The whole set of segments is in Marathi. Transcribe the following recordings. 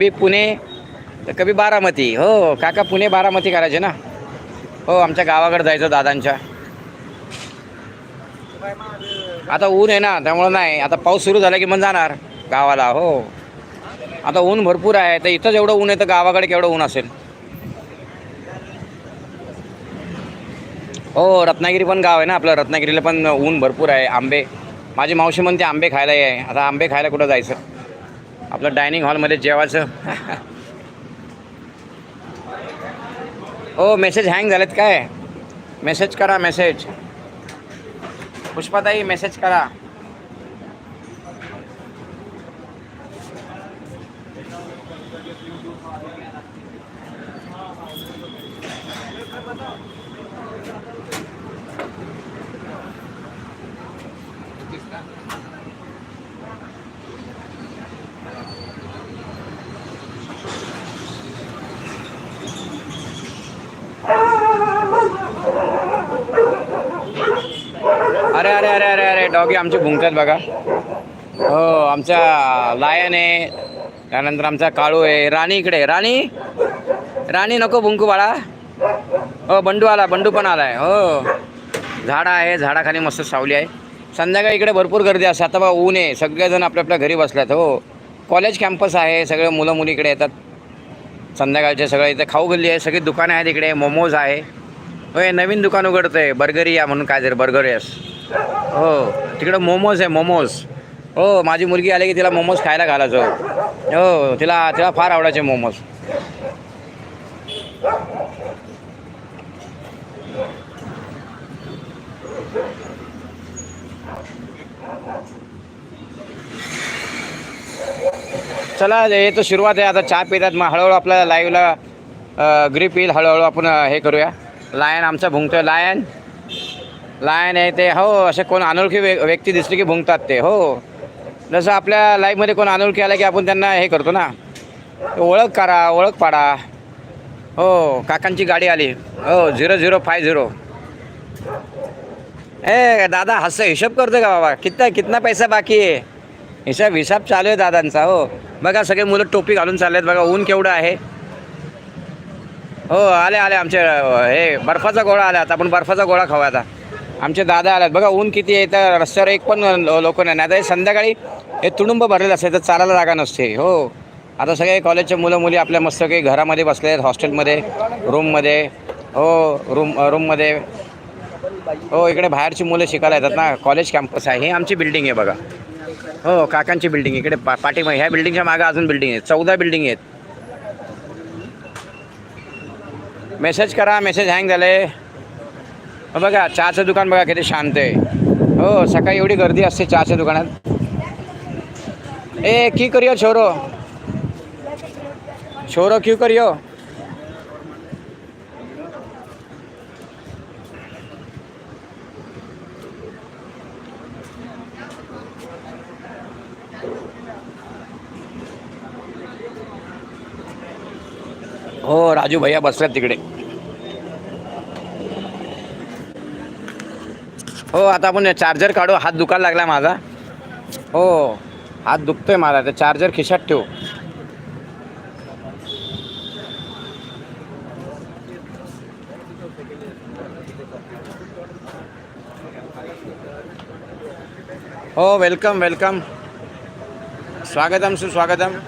कभी पुणे तर कभी बारामती. हो काका पुणे बारामती करायचे ना? हो आमच्या गावाकडे जायचं दादांच्या. आता ऊन आहे ना त्यामुळं नाही. आता पाऊस सुरू झाला की मग जाणार गावाला हो. आता ऊन भरपूर आहे तर इथंच एवढं ऊन आहे तर गावाकडे केवढं ऊन असेल? हो रत्नागिरी पण गाव आहे ना आपलं. रत्नागिरीला पण ऊन भरपूर आहे आंबे. माझी मावशी म्हणते आंबे खायला आहे आता आंबे खायला कुठं जायचं? आपलं डायनिंग हॉलमध्ये जेवायचं. हो मेसेज हँग झालेत काय? मेसेज करा मेसेज. पुष्पाताई मेसेज करा. अरे अरे अरे अरे अरे डॉगी आमचे भुंकतात बघा. हो आमचा लायन आहे. त्यानंतर आमचा काळू आहे. राणी इकडे राणी? राणी नको भुंकू बाळा. हो बंडू आला बंडू पण आला आहे हो. झाडं आहे झाडाखाली मस्त सावली आहे. संध्याकाळी इकडे भरपूर गर्दी असते. आता बा ऊन आहे. सगळेजण आपल्या आपल्या घरी बसल्यात हो. कॉलेज कॅम्पस आहे. सगळे मुलं मुली इकडे येतात. संध्याकाळचे सगळे इथे खाऊ गल्ली आहे. सगळी दुकानं आहेत इकडे. मोमोज आहे. होय नवीन दुकान उघडतं आहे बर्गरिया म्हणून काय जर बर्गर यास हो तिकडं मोमोज आहे मोमोज. हो माझी मुलगी आली की तिला मोमोज खायला घालायचं. हो तिला तिला फार आवडायचे मोमोज. चला हे तर सुरुवात आहे. आता चहा पितात मग हळूहळू आपल्याला लाईव्हला ग्रीप येईल. हळूहळू आपण हे करूया. लायन आमचा भुंकतोय. लायन लायन आहे ते हो असे कोण अनोळखी व्य व्यक्ती दिसली की भुंकतात ते हो. जसं आपल्या लाईफमध्ये कोण अनोळखी आला की आपण त्यांना हे करतो ना ओळख करा ओळख पाडा. हो काकांची गाडी आली. हो झिरो झिरो फाय झिरो. ए दादा हसं हिशोब करतो का बाबा? कितना कितना पैसा बाकी आहे? हिसाब हिसाब चालू आहे दादांचा हो. बघा सगळे मुलं टोपी घालून चालले आहेत बघा ऊन केवढं आहे. हो आले आले आमचे हे बर्फाचा गोळा आला आता आपण बर्फाचा गोळा खाऊ आता. आमचे दादा आल्यात बघा ऊन किती आहे तर रस्त्यावर एक पण लोक नाही. आता हे संध्याकाळी हे तुडुंब भरलेलं असते. तर चालायला जागा नसते. हो. आता सगळे कॉलेजचे मुलं मुली आपल्या मस्त काही घरामध्ये बसले आहेत हॉस्टेलमध्ये रूममध्ये हो रूम रूममध्ये हो इकडे बाहेरची मुलं शिकायला येतात ना. कॉलेज कॅम्पस आहे. हे आमची बिल्डिंग आहे बघा. हो काकांची बिल्डिंग इकडे पा पाठीमागे. ह्या बिल्डिंगच्या मागे अजून बिल्डिंग आहेत. चौदा बिल्डिंग आहेत. मेसेज करा. मेसेज हँग झाले बघा चहाचं दुकान बघा किती शांत आहे. हो सकाळी एवढी गर्दी असते चहाच्या दुकानात. ए की करियो छोरो? छोरो क्यू करियो? हो राजू भैया बसल्यात तिकडे. हो आता आपण चार्जर काढू. हात दुखायला लागला माझा. हो हात दुखतोय माझा. ते चार्जर खिशात ठेवू. हो वेलकम वेलकम स्वागतम सुस्वागतम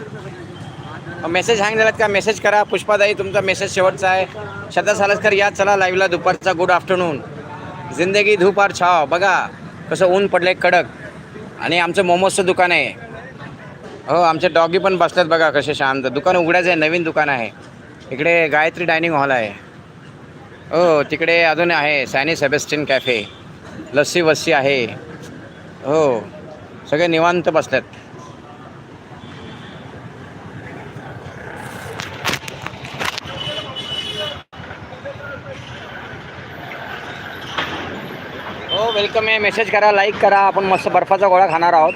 मेसेज हँग झालात का? मेसेज करा. पुष्पादाई तुमचा मेसेज शेवटचा आहे. श्रद्धा सालसकर या. चला लाईव्हला दुपारचा. गुड आफ्टरनून जिंदगी धूपार छाव बघा कसं ऊन पडले कडक. आणि आमचं मोमोजचं दुकान आहे. हो आमचे डॉगी पण बसतात बघा कसे शांत. दुकान उघडायचं आहे नवीन दुकान आहे. इकडे गायत्री डायनिंग हॉल आहे. हो तिकडे अजून आहे सॅनी सेबेस्टिन कॅफे. लस्सी वस्सी आहे. हो सगळे निवांत बसतात हो वेलकम आहे. मेसेज करा लाईक करा. आपण मस्त बर्फाचा गोळा खाणार आहोत.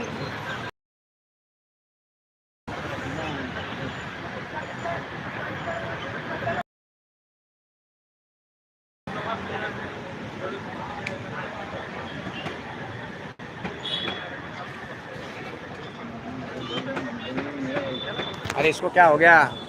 अरे, इसको क्या हो गया?